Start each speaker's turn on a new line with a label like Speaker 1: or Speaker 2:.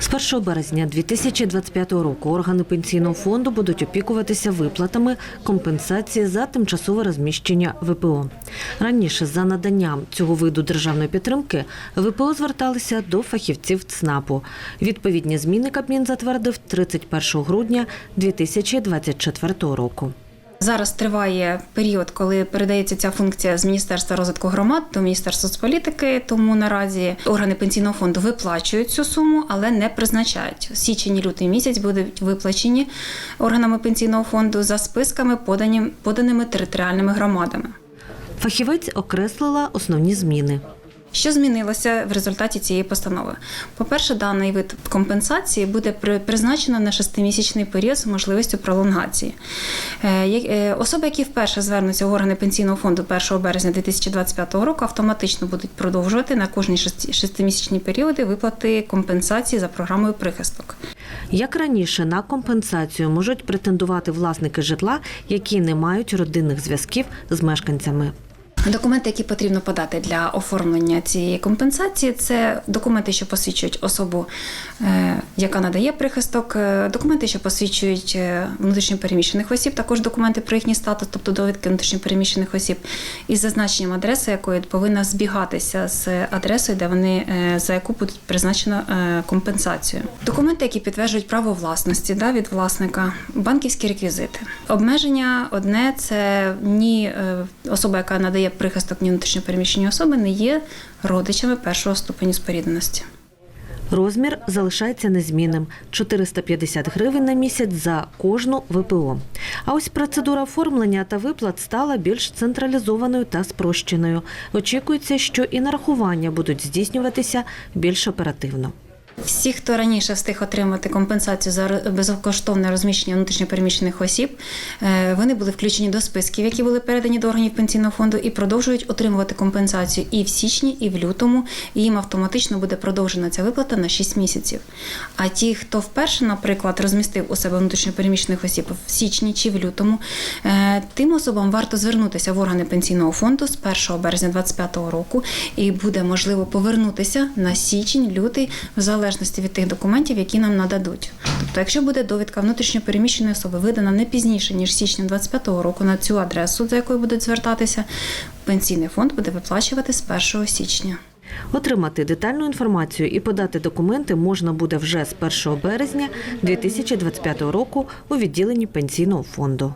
Speaker 1: З 1 березня 2025 року органи пенсійного фонду будуть опікуватися виплатами компенсації за тимчасове розміщення ВПО. Раніше за наданням цього виду державної підтримки ВПО зверталися до фахівців ЦНАПу. Відповідні зміни Кабмін затвердив 31 грудня 2024 року.
Speaker 2: Зараз триває період, коли передається ця функція з Міністерства розвитку громад до Міністерства соцполітики. Тому наразі органи пенсійного фонду виплачують цю суму, але не призначають. Січень лютий місяць будуть виплачені органами пенсійного фонду за списками, подані, поданими територіальними громадами.
Speaker 1: Фахівець окреслила основні зміни.
Speaker 2: Що змінилося в результаті цієї постанови? По-перше, даний вид компенсації буде призначено на шестимісячний період з можливістю пролонгації. Е, е, Особи, які вперше звернуться в органи пенсійного фонду 1 березня 2025 року, автоматично будуть продовжувати на кожні шестимісячні періоди виплати компенсації за програмою прихисток.
Speaker 1: Як раніше, на компенсацію можуть претендувати власники житла, які не мають родинних зв'язків з мешканцями.
Speaker 2: Документи, які потрібно подати для оформлення цієї компенсації, це документи, що посвідчують особу, е, яка надає прихисток, е, документи, що посвідчують е, внутрішньопереміщених осіб, також документи про їхній статус, тобто довідки внутрішньопереміщених осіб, із зазначенням адреси, якої повинна збігатися з адресою, де вони за яку буде призначено компенсацію. Документи, які підтверджують право власності да, від власника, банківські реквізити. Обмеження одне це ні особа, яка надає прихисток, ні внутрішньопереміщені особи, не є родичами першого ступеню спорідненості.
Speaker 1: Розмір залишається незмінним 450 гривень на місяць за кожну ВПО. А ось процедура оформлення та виплат стала більш централізованою та спрощеною. Очікується, що і нарахування будуть здійснюватися більш оперативно.
Speaker 2: Всі, хто раніше встиг отримати компенсацію за безкоштовне розміщення внутрішньопереміщених осіб, е, вони були включені до списків, які були передані до органів пенсійного фонду, і продовжують отримувати компенсацію і в січні, і в лютому. І їм автоматично буде продовжена ця виплата на 6 місяців. А ті, хто вперше, наприклад, розмістив у себе внутрішньопереміщених осіб в січні чи в лютому, е, тим особам варто звернутися в органи пенсійного фонду з 1 березня 2025 року, і буде можливо повернутися на січень, лютий, в залежності від тих документів, які нам нададуть. Тобто, якщо буде довідка внутрішньопереміщеної особи видана не пізніше ніж січня 2025 року на цю адресу, за якою будуть звертатися, пенсійний фонд буде виплачувати з 1 січня.
Speaker 1: Отримати детальну інформацію і подати документи можна буде вже з 1 березня 2025 року у відділенні пенсійного фонду.